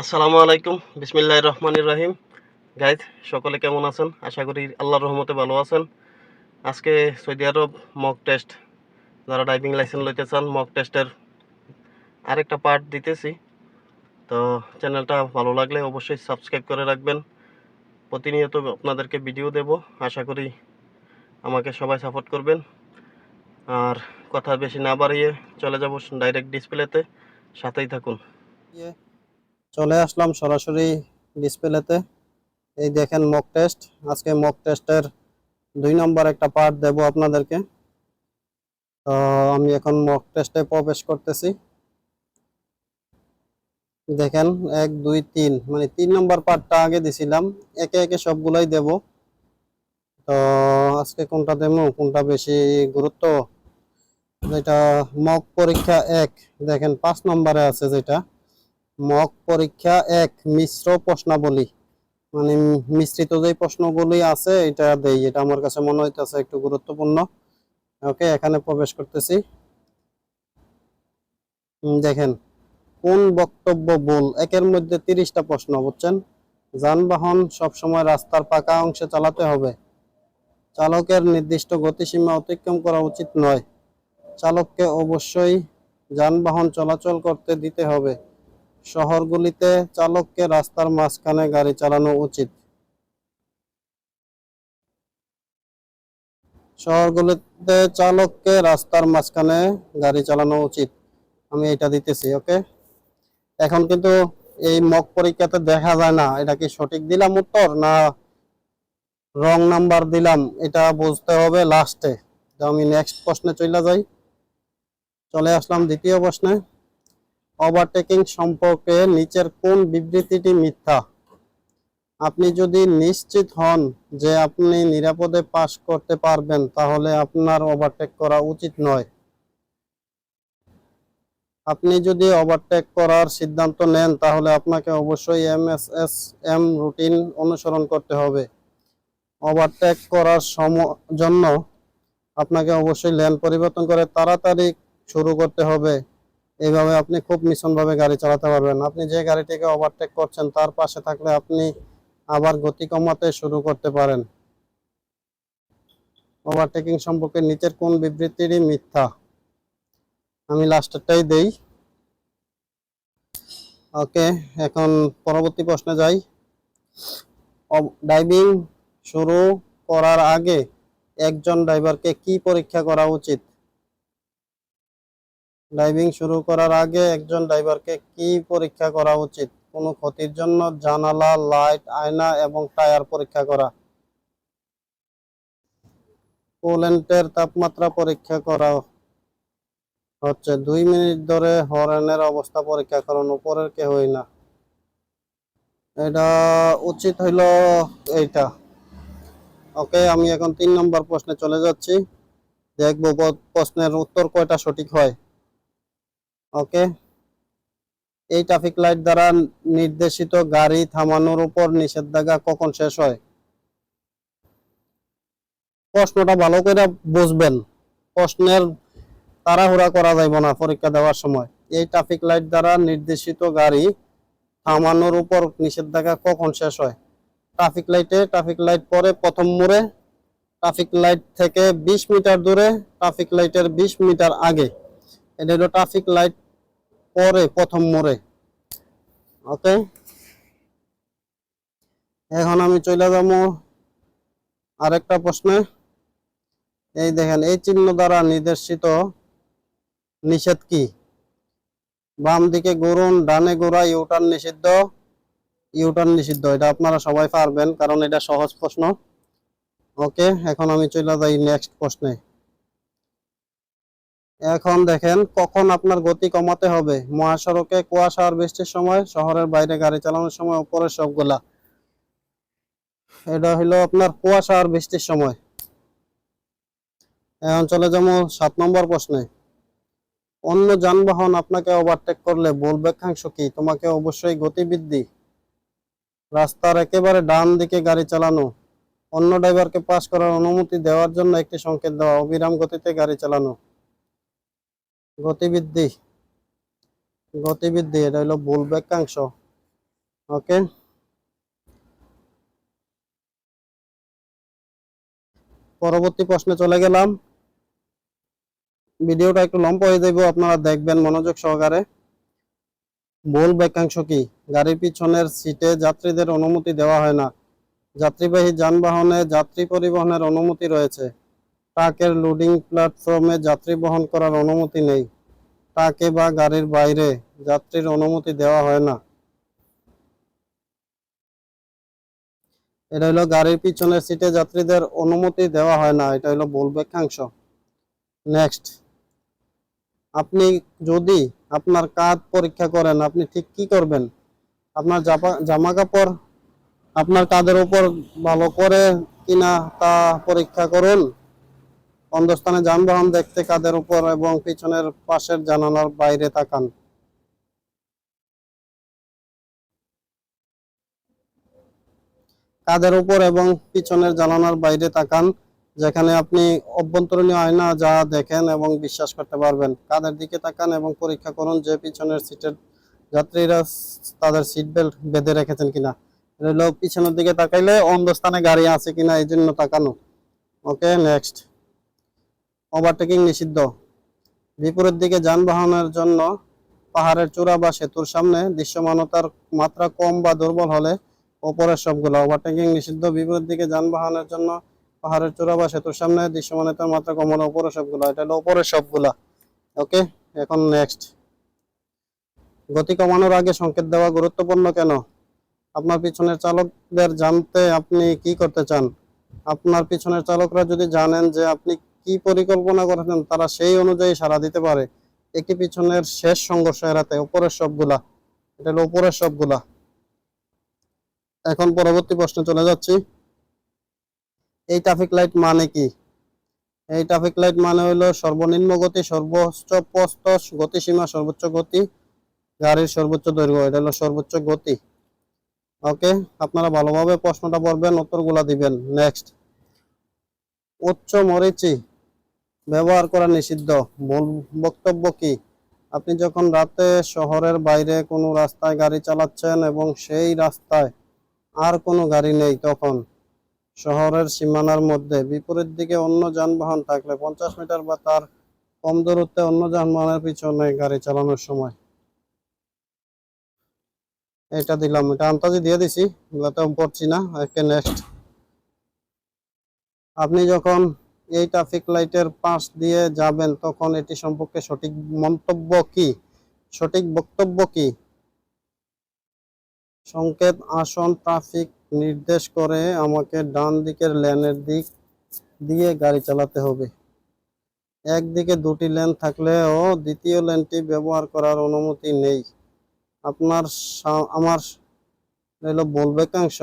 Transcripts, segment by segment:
আসসালামু আলাইকুম। বিসমিল্লাহ রহমানির রহিম। গাইজ সকলে কেমন আছেন? আশা করি আল্লাহর রহমতে ভালো আছেন। আজকে সৌদি আরব মক টেস্ট যারা ড্রাইভিং লাইসেন্স লইতে চান মক টেস্টের আরেকটা পার্ট দিতেছি। তো চ্যানেলটা ভালো লাগলে অবশ্যই সাবস্ক্রাইব করে রাখবেন। প্রতিনিয়ত আপনাদেরকে ভিডিও দেব। আশা করি আমাকে সবাই সাপোর্ট করবেন। আর কথা বেশি না বাড়িয়ে চলে যাব ডাইরেক্ট ডিসপ্লেতে সাথেই থাকুন। চলে আসলাম সরাসরি ডিসপ্লেতে এই দেখেন মক টেস্ট আজকে মক টেস্টের দুই নম্বর একটা পার্ট দেব আপনাদেরকে। তো আমি এখন মক টেস্টে প্রবেশ করতেছি। দেখেন, এক, দুই, তিন। মানে তিন নম্বর পার্টটা আগে দিছিলাম। একে একে সবগুলাই দেব। তো আজকে কোনটা দেবো, কোনটা বেশি গুরুত্ব? যেটা মক পরীক্ষা এক। দেখেন, পাঁচ নম্বরে আছে যেটা। মক পরীক্ষা এক মিশ্র প্রশ্নাবলী। মানে মিশ্রিত যে প্রশ্নগুলি আছে, এটা দেই। এটা আমার কাছে মনে হইতেছে একটু গুরুত্বপূর্ণ। ওকে, এখানে প্রবেশ করতেছি। দেখেন, কোন বক্তব্য ভুল? একের মধ্যে তিরিশটা প্রশ্ন, বুঝছেন? যানবাহন সবসময় রাস্তার পাকা অংশে চালাতে হবে। চালকের নির্দিষ্ট গতিসীমা অতিক্রম করা উচিত নয়। চালককে অবশ্যই যানবাহন চলাচল করতে দিতে হবে। শহরগুলিতে চালককে রাস্তার মাঝখানে গাড়ি চালানো উচিত। শহরগুলিতে চালককে রাস্তার মাঝখানে গাড়ি চালানো উচিত। আমি এটা দিতেছি, ওকে? এখন কিন্তু এই মক পরীক্ষাতে দেখা যায় না, এটা কি সঠিক দিলাম উত্তর না রং নাম্বার দিলাম, এটা বুঝতে হবে লাস্টে। আমি নেক্সট প্রশ্নে চলে যাই। চলে আসলাম দ্বিতীয় প্রশ্নে। ওভারটেকিং সম্পর্কে নিচের কোন বিবৃতিটি মিথ্যা? আপনি যদি নিশ্চিত হন যে আপনি নিরাপদে পাস করতে পারবেন, তাহলে আপনার ওভারটেক করা উচিত নয়। আপনি যদি ওভারটেক করার সিদ্ধান্ত নেন, তাহলে আপনাকে অবশ্যই এমএসএস এম রুটিন অনুসরণ করতে হবে। ওভারটেক করার জন্য আপনাকে অবশ্যই লেন পরিবর্তন করে তাড়াতাড়ি শুরু করতে হবে। এইভাবে আপনি খুব মিশনভাবে গাড়ি চালাতে পারবেন। আপনি যে গাড়িটিকে ওভারটেক করছেন, তার পাশে থাকলে আপনি আবার গতি কমাতে শুরু করতে পারেন। ওভারটেকিং সম্পর্কে নিচের কোন বিবৃতিটি মিথ্যা? আমি লাস্টেরটাই দেই। ওকে, এখন পরবর্তী প্রশ্নে যাই। ড্রাইভিং শুরু করার আগে একজন ড্রাইভারকে কি পরীক্ষা করা উচিত? ড্রাইভিং শুরু করার আগে একজন ড্রাইভারকে কি পরীক্ষা করা উচিত? কোনো ক্ষতির জন্য জানালা লাইট আয়না এবং টায়ার পরীক্ষা করা। কুলেন্টের তাপমাত্রা পরীক্ষা করা হচ্ছে। দুই মিনিট ধরে হর্নের অবস্থা পরীক্ষা করুন, উপরের কেহই না। এটা উচিত হইল এইটা। ওকে, আমি এখন তিন নম্বর প্রশ্নে চলে যাচ্ছি। দেখব প্রশ্নের উত্তর কয়টা সঠিক হয়। ওকে এই ট্রাফিক লাইট দ্বারা নির্দেশিত গাড়ি থামানোর উপর নিষেধাজ্ঞা কখন শেষ হয়? প্রশ্নটা ভালো করে বুঝবেন। প্রশ্নের তাড়াহুড়া করা যাইব না পরীক্ষা দেওয়ার সময়। এই ট্রাফিক লাইট দ্বারা নির্দেশিত গাড়ি থামানোর উপর নিষেধাজ্ঞা কখন শেষ হয়? ট্রাফিক লাইটে ট্রাফিক লাইট পরে প্রথম মোড়ে ট্রাফিক লাইট থেকে বিশ মিটার দূরে ট্রাফিক লাইটের বিশ মিটার আগে। এটা হলো ট্রাফিক লাইট পরে, প্রথম মোড়ে। ওকে? এখন আমি চলে যাব আরেকটা প্রশ্নে। এই দেখেন, এই চিহ্ন দ্বারা নির্দেশিত নিষেধ কি? বাম দিকে ঘুরুন ডানে ঘোরা ইউটার্ন নিষিদ্ধ। ইউটার্ন নিষিদ্ধ, এটা আপনারা সবাই পারবেন, কারণ এটা সহজ প্রশ্ন। ওকে, এখন আমি চলে যাই নেক্সট প্রশ্নে। এখন দেখেন কখন আপনার গতি কমাতে হবে। মহাসড়কে কুয়াশা আর বৃষ্টির সময়, শহরের বাইরে গাড়ি চালানোর সময়, উপরের সবগুলা। এটা হলো আপনার কুয়াশা আর বৃষ্টির সময়। এখন চলে যাব সাত নম্বর প্রশ্নে। অন্য যানবাহন আপনাকে ওভারটেক করলে ভুল ব্যাখ্যাংশ কি? তোমাকে অবশ্যই গতিবৃদ্ধি রাস্তার একেবারে ডান দিকে গাড়ি চালানো। অন্য ড্রাইভারকে পাস করার অনুমতি দেওয়ার জন্য একটি সংকেত দেওয়া। অবিরাম গতিতে গাড়ি চালানো। গতিবৃদ্ধি গতিবৃদ্ধি এটা হলো ভুল বাক্যাংশ ওকে পরবর্তী প্রশ্নে চলে গেলাম। ভিডিওটা একটু লম্বা হয়ে যাবে আপনারা দেখবেন মনোযোগ সহকারে। মূল বাক্যাংশ কি? গাড়ির পিছনের সিটে যাত্রীদের অনুমতি দেওয়া হয় না। যাত্রীবাহী যানবাহনে যাত্রী পরিবহনের অনুমতি রয়েছে। ট্রাকের লোডিং প্ল্যাটফর্মে যাত্রী বহন করার অনুমতি নেই। ট্রাকে বা গাড়ির বাইরে যাত্রীর অনুমতি দেওয়া হয় না। এটা হলো গাড়ির পিছনের সিটে যাত্রীদের অনুমতি দেওয়া হয় না, এটা হলো ভুল বাক্যাংশ নেক্সট আপনি যদি আপনার কাঁধ পরীক্ষা করেন, আপনি ঠিক কি করবেন? আপনার জামা কাপড় আপনার কাঁধের উপর ভালো করে কিনা তা পরীক্ষা করুন। অন্ধস্থানে যানবাহন দেখতে কাদের উপর এবং পিছনের পাশের জানালার বাইরে তাকান। কাদের উপর এবং পিছনের জানালার বাইরে তাকান, যেখানে আপনি অভ্যন্তরীণ আয়না যা দেখেন এবং বিশ্বাস করতে পারবেন। কাদের দিকে তাকান এবং পরীক্ষা করুন যে পিছনের সিটের যাত্রীরা তাদের সিট বেল্ট বেঁধে রেখেছেন কিনা। পিছনের দিকে তাকাইলে অন্ধ স্থানে গাড়ি আছে কিনা এই জন্য তাকানো। ওকে নেক্সট ওভারটেকিং নিষিদ্ধ। বিপরীত দিকে যানবাহনের জন্য পাহাড়ের চূড়া বা সেতুর সামনে দৃশ্যমানতার মাত্রা কম বা দুর্বল হলে ওপরের সবগুলো ওভারটেকিং নিষিদ্ধ। বিপরীত দিকে যানবাহনের জন্য পাহাড়ের চূড়া বা সেতুর সামনে দৃশ্যমানতার মাত্রা কম হলে ওপরের সবগুলো। এটা হলো ওপরের সবগুলা। ওকে এখন নেক্সট গতি কমানোর আগে সংকেত দেওয়া গুরুত্বপূর্ণ কেন? আপনার পিছনের চালকদের জানতে আপনি কি করতে চান? আপনার পিছনের চালকরা যদি জানেন যে আপনি কি পরিকল্পনা করেছেন তারা সেই অনুযায়ী সাড়া দিতে পারে। একটি পিছনের শেষ সংঘর্ষ এড়াতে উপরের সবগুলা, এটা হলো উপরের সবগুলা। এখন পরবর্তী প্রশ্নে চলে যাচ্ছি। এই ট্রাফিক লাইট মানে কি? এই ট্রাফিক লাইট মানে হলো সর্বনিম্ন গতি, সর্বোচ্চ প্রস্থ গতিসীমা, সর্বোচ্চ গতি, গাড়ির সর্বোচ্চ দৈর্ঘ্য, এটা হলো সর্বোচ্চ গতি। ওকে, আপনারা ভালোভাবে প্রশ্নটা পড়বেন, উত্তরগুলা দিবেন। নেক্সট উচ্চ মরিচি। ব্যবহার করা নিষিদ্ধ। মূল বক্তব্য কি? আপনি যখন রাতে শহরের বাইরে কোনো রাস্তায় গাড়ি চালাচ্ছেন এবং সেই রাস্তায় আর কোনো গাড়ি নেই, তখন শহরের সীমানার মধ্যে বিপরীত দিকে অন্য যানবাহন থাকলে পঞ্চাশ মিটার বা তার কম দূরত্বে অন্য যানবাহনের পিছনে গাড়ি চালানোর সময়। এটা দিলাম। এটা আন্তাজি দিয়ে দিছি, এগুলাতে পড়ছি না ওকে নেক্সট আপনি যখন এই ট্রাফিক লাইটের পাশ দিয়ে যাবেন, তখন এটি সম্পর্কে সঠিক মন্তব্য কি? সঠিক বক্তব্য কি? সংকেত, আসন ট্রাফিক নির্দেশ করে আমাকে ডান দিকের লেনের দিক দিয়ে গাড়ি চালাতে হবে। একদিকে দুটি লেন থাকলেও দ্বিতীয় লেনটি ব্যবহার করার অনুমতি নেই। আপনার আমার হলো বলবে কাংশ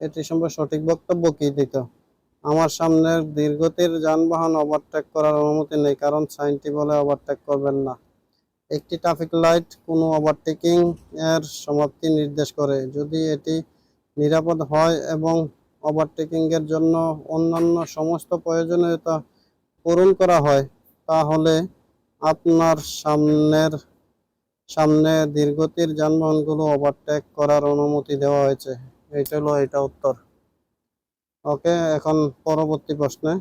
এটি সম্পর্কে সঠিক বক্তব্য কি দিত? আমার সামনের দীর্ঘতির যানবাহন ওভারটেক করার অনুমতি নেই, কারণ সাইনটি বলে ওভারটেক করবেন না। একটি ট্রাফিক লাইট কোনো ওভারটেকিং এর সমাপ্তি নির্দেশ করে। যদি এটি নিরাপদ হয় এবং ওভারটেকিং এর জন্য অন্যান্য সমস্ত প্রয়োজনীয়তা পূরণ করা হয়, তাহলে আপনার সামনের, সামনে দীর্ঘতির যানবাহনগুলো ওভারটেক করার অনুমতি দেওয়া হয়েছে। এইটা হলো, এটা উত্তর। ওকে, এখন পরবর্তী প্রশ্নে।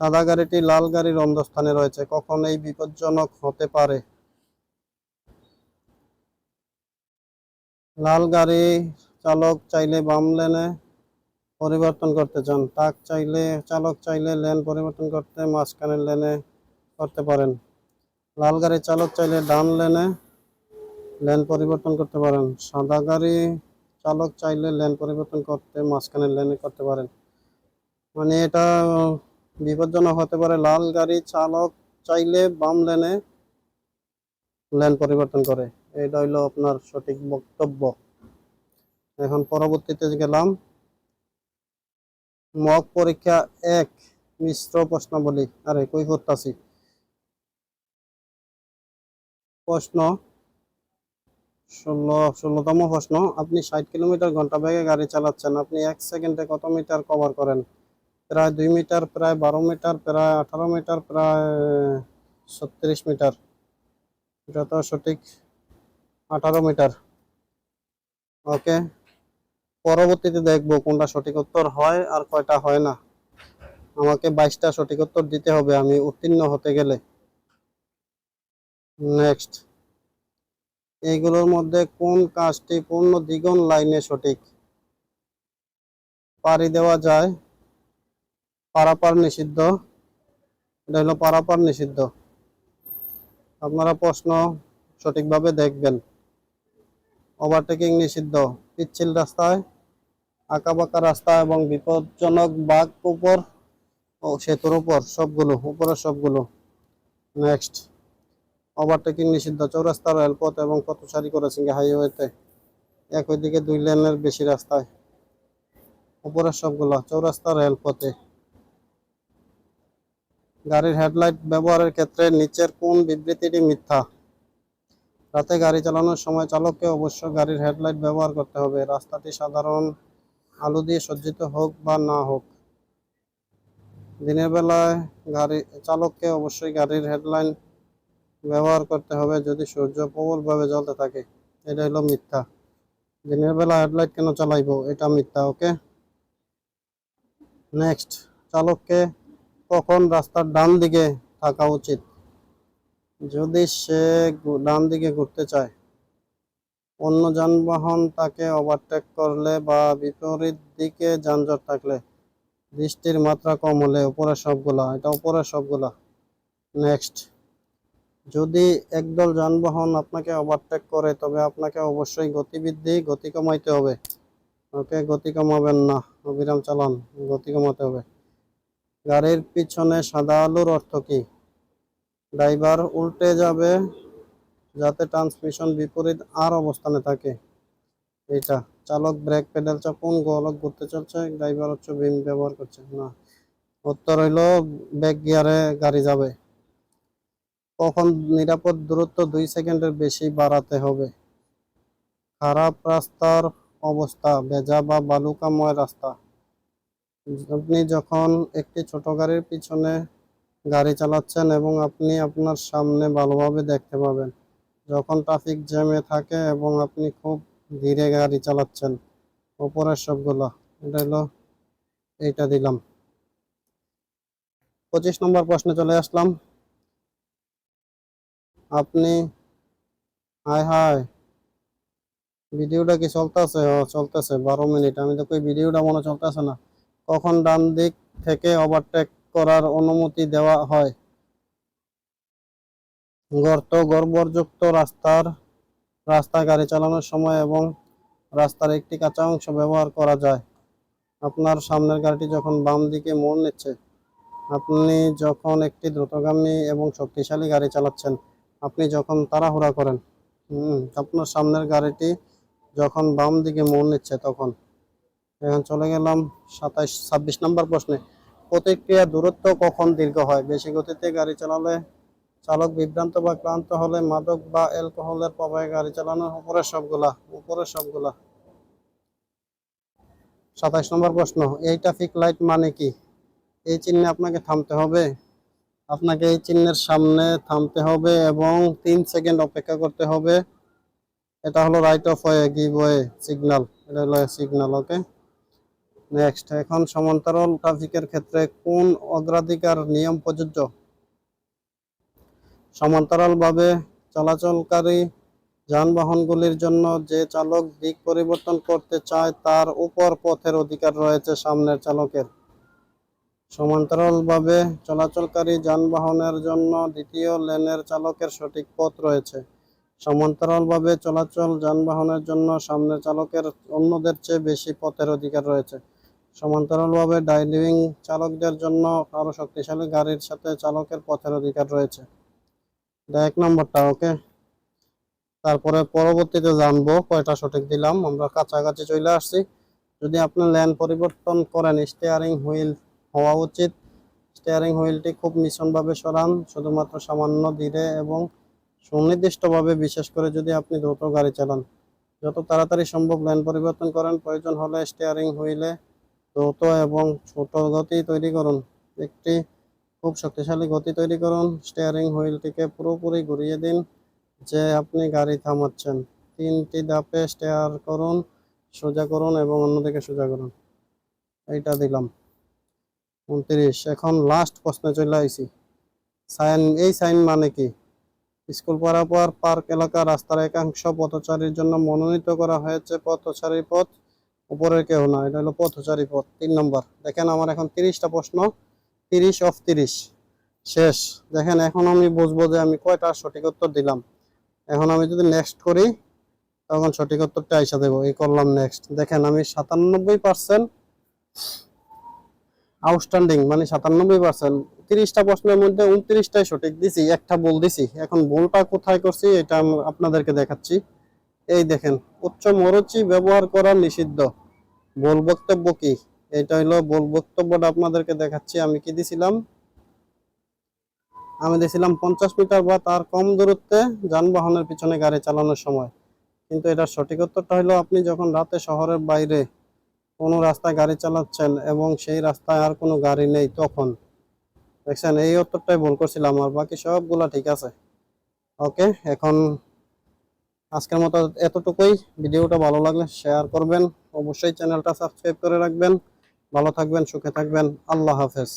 সাদা গাড়িটি লাল গাড়ির অন্ধস্থানে রয়েছে, কখন এই বিপজ্জনক হতে পারে? লাল গাড়ি চালক চাইলে বাম লেনে পরিবর্তন করতে চান ট্রাক চাইলে, চালক চাইলে লেন পরিবর্তন করতে মাঝখানের লেনে করতে পারেন। লাল গাড়ি চালক চাইলে ডান লেনে লেন পরিবর্তন করতে পারেন। সাদা গাড়ি চালক চাইলে লেন পরিবর্তন করতে মাঝখানের লেনে করতে পারেন। মানে এটা বিপজ্জনক হতে পারে। লাল গাড়ি চালক চাইলে বাম লেনে লেন পরিবর্তন করে। এটা হইল আপনার সঠিক বক্তব্য। এখন পরবর্তীতে গেলাম। মক পরীক্ষা এক, মিশ্র প্রশ্নাবলী। আরে কই করতাছি প্রশ্ন ষোলো, ষোলোতম প্রশ্ন, আপনি ষাট কিলোমিটার ঘণ্টা বেগে গাড়ি চালাচ্ছেন, আপনি এক সেকেন্ডে কত মিটার কভার করেন? প্রায় দুই মিটার, প্রায় বারো মিটার, প্রায় আঠারো মিটার, প্রায় ছত্রিশ মিটার। এটা তো সঠিক আঠারো মিটার। ওকে, পরবর্তীতে দেখব কোনটা সঠিক উত্তর হয় আর কয়টা হয় না। আমাকে বাইশটা সঠিক উত্তর দিতে হবে, আমি উত্তীর্ণ হতে গেলে। নেক্সট। এইগুলোর মধ্যে কোন কাজটি পূর্ণ দ্বিগুণ লাইনে সঠিক? পাড়ি দেওয়া যায়। পারাপার নিষিদ্ধ। এটা হলো পারাপার নিষিদ্ধ। আপনারা প্রশ্ন সঠিকভাবে দেখবেন। ওভারটেকিং নিষিদ্ধ। পিচ্ছিল রাস্তায়, আঁকাবাঁকা রাস্তা এবং বিপজ্জনক বাঘ উপর ও সেতুর উপর সবগুলো, উপরের সবগুলো। নেক্সট ওভারটেকিং নিষিদ্ধ, চৌরাস্তা রেলপথ এবং পথচারী করেছেন হাইওয়েতে। একই দিকে দুই লেনের বেশি রাস্তায়। উপরের সবগুলো চৌরাস্তা রেলপথে গাড়ির হেডলাইট ব্যবহারের ক্ষেত্রে নিচের কোন বিবৃতিটি মিথ্যা? রাতে গাড়ি চালানোর সময় চালককে অবশ্য গাড়ির হেডলাইট ব্যবহার করতে হবে। রাস্তাটি সাধারণ আলো দিয়ে সজ্জিত হোক বা না হোক। দিনের বেলায় গাড়ি, চালককে অবশ্যই গাড়ির হেডলাইট ব্যবহার করতে হবে যদি সূর্য প্রবলভাবে জ্বলতে থাকে। এটা হলো মিথ্যা। দিনের বেলা হেডলাইট কেন চালাইবো? এটা মিথ্যা, ওকে? নেক্সট চালককে কখন রাস্তার ডান দিকে থাকা উচিত? যদি সে ডান দিকে ঘুরতে চায়। অন্য যানবাহন তাকে ওভারটেক করলে বা বিপরীত দিকে যানজট থাকলে। বৃষ্টির মাত্রা কম হলে উপরের সবগুলা, এটা উপরের সবগুলা। নেক্সট যদি একদল যানবাহন আপনাকে ওভারটেক করে, তবে আপনাকে অবশ্যই গতিবৃদ্ধি গতি কমাইতে হবে। ওকে, গতি কমাবেন না। অবিরাম চালান, গতি কমাতে হবে। গাড়ির পিছনে সাদা আলোর অর্থ কি? ড্রাইভার উল্টে যাবে যাতে ট্রান্সমিশন বিপরীত আর অবস্থানে থাকে। এটা চালক ব্রেক পেডাল চাপুন, গোলক ঘুরতে চলছে, ড্রাইভার হচ্ছে বিম ব্যবহার করছে। না, উত্তর হইল ব্যাক গিয়ারে গাড়ি যাবে। কখন নিরাপদ দূরত্ব দুই সেকেন্ডের বেশি বাড়াতে হবে। খারাপ রাস্তার অবস্থা, ভেজা বা বালুকাময় রাস্তা। আপনি যখন একটি ছোট গাড়ির পিছনে গাড়ি চালাচ্ছেন এবং আপনি আপনার সামনে ভালোভাবে দেখতে পাবেন, যখন ট্রাফিক জ্যামে থাকে এবং আপনি খুব ধীরে গাড়ি চালাচ্ছেন উপরের সবগুলো। এটা হলো, এইটা দিলাম। পঁচিশ নম্বর প্রশ্নে চলে আসলাম। আপনি, হাই হাই। ভিডিওটা কি চলতেছে? ও, চলতেছে। বারো মিনিট। আমি তো কই ভিডিওটা মনে চলতেছে না। কখন ডান দিক থেকে ওভারটেক করার অনুমতি দেওয়া হয়? গর্ত গর্বরযুক্ত রাস্তার রাস্তা গাড়ি চালানোর সময় এবং রাস্তার একটি কাঁচা অংশ ব্যবহার করা যায়। আপনার সামনের গাড়িটি যখন বাম দিকে মোড় নিচ্ছে, আপনি যখন একটি দ্রুতগামী এবং শক্তিশালী গাড়ি চালাচ্ছেন আপনি যখন তাড়াহুড়া করেন, হুম, আপনার সামনের গাড়িটি যখন বাম দিকে মোড় নিচ্ছে তখন, এখন চলে গেলাম সাতাইশ, ছাব্বিশ নম্বর প্রশ্নে। প্রতিক্রিয়া দূরত্ব কখন দীর্ঘ হয়? বেশি গতিতে গাড়ি চালালে চালক বিভ্রান্ত বা ক্লান্ত হলে মাদক বা অ্যালকোহলের প্রভাবে গাড়ি চালানোর উপরের সবগুলা উপরের সবগুলা। সাতাইশ নম্বর প্রশ্ন, এই ট্রাফিক লাইট মানে কি? এই চিহ্নে আপনাকে থামতে হবে। আপনাকে এই চিহ্নের সামনে থামতে হবে এবং তিন সেকেন্ড অপেক্ষা করতে হবে। এটা হলো right of way give way signal এটা হলো সিগন্যাল ওকে নেক্সট এখন সমান্তরাল ট্রাফিকের ক্ষেত্রে কোন অগ্রাধিকার নিয়ম প্রযোজ্য? সমান্তরালভাবে চলাচলকারী যানবাহনগুলির জন্য যে চালক দিক পরিবর্তন করতে চায়, তার উপর পথের অধিকার রয়েছে সামনের চালকের। সমান্তরালভাবে চলাচলকারী যানবাহনের জন্য দ্বিতীয় লেনের চালকের সঠিক পথ রয়েছে। সমান্তরালভাবে চলাচল যানবাহনের জন্য সামনের চালকের অন্যদের চেয়ে বেশি পথের অধিকার রয়েছে। সমান্তরালভাবে ড্রাইভিং চালকদের জন্য আরও শক্তিশালী গাড়ির সাথে চালকের পথের অধিকার রয়েছে। এক নম্বরটা, ওকে? তারপরে পরবর্তীতে জানব কয়টা সঠিক দিলাম, আমরা কাছাকাছি চলে আসছি। যদি আপনি ল্যান পরিবর্তন করেন স্টিয়ারিং হুইল হওয়া উচিত। স্টিয়ারিং হুইলটি খুব মিশনভাবে সরান, শুধুমাত্র সামান্য ধীরে এবং সুনির্দিষ্টভাবে, বিশেষ করে যদি আপনি দ্রুত গাড়ি চালান। যত তাড়াতাড়ি সম্ভব ল্যান পরিবর্তন করেন। প্রয়োজন হলে স্টিয়ারিং হুইলে দ্রুত এবং ছোট গতি তৈরি করুন। একটি খুব শক্তিশালী গতি তৈরি করুন। স্টিয়ারিং হুইলটিকে পুরোপুরি ঘুরিয়ে দিন যে আপনি গাড়ি থামাচ্ছেন। তিনটি ধাপে স্টেয়ার করুন, সোজা করুন এবং অন্যদিকে সোজা করুন। এইটা দিলাম। উনত্রিশ। এখন লাস্ট প্রশ্নে চলে আইছি। সাইন, এই সাইন মানে কি? স্কুল পারাপার পার্ক এলাকা রাস্তার একাংশ পথচারীর জন্য মনোনীত করা হয়েছে পথচারী পথ, উপরের কেউ না, এটা হলো পথচারী পথ, তিন নম্বর। দেখেন আমার এখন তিরিশটা প্রশ্ন, তিরিশ অফ তিরিশ। শেষ। দেখেন এখন আমি বুঝব যে আমি কয়টা সঠিক উত্তর দিলাম। এখন আমি যদি নেক্সট করি, তখন সঠিক উত্তরটা আইসা দেবো, এই করলাম নেক্সট দেখেন আমি সাতানব্বই পার্সেন্ট আউটস্ট্যান্ডিং মানে সাতানব্বই পার্সেন্ট তিরিশটা প্রশ্নের মধ্যে উনত্রিশটাই সঠিক দিছি, একটা বল দিছি। এখন বলটা কোথায় করছি, এটা আপনাদেরকে দেখাচ্ছি। এই দেখেন, উচ্চ মরচি ব্যবহার করা নিষিদ্ধ। বল বক্তব্য কি? এটা হলো ভুল বক্তব্যটা আপনাদেরকে দেখাচ্ছি, আমি কি দিছিলাম? আমি দিছিলাম পঞ্চাশ মিটার বা তার কম দূরত্বে যানবাহনের পিছনে গাড়ি চালানোর সময়। কিন্তু এটার সঠিক উত্তরটা হলো আপনি যখন রাতে শহরের বাইরে কোনো রাস্তায় গাড়ি চালাচ্ছেন এবং সেই রাস্তায় আর কোনো গাড়ি নেই তখন। দেখছেন? এই উত্তরটাই ভুল করছিলাম আর বাকি সবগুলা ঠিক আছে। ওকে, এখন আজকের মতো এতটুকুই। ভিডিওটা ভালো লাগলে শেয়ার করবেন। অবশ্যই চ্যানেলটা সাবস্ক্রাইব করে রাখবেন। ভালো থাকবেন, সুখে থাকবেন। আল্লাহ হাফেজ।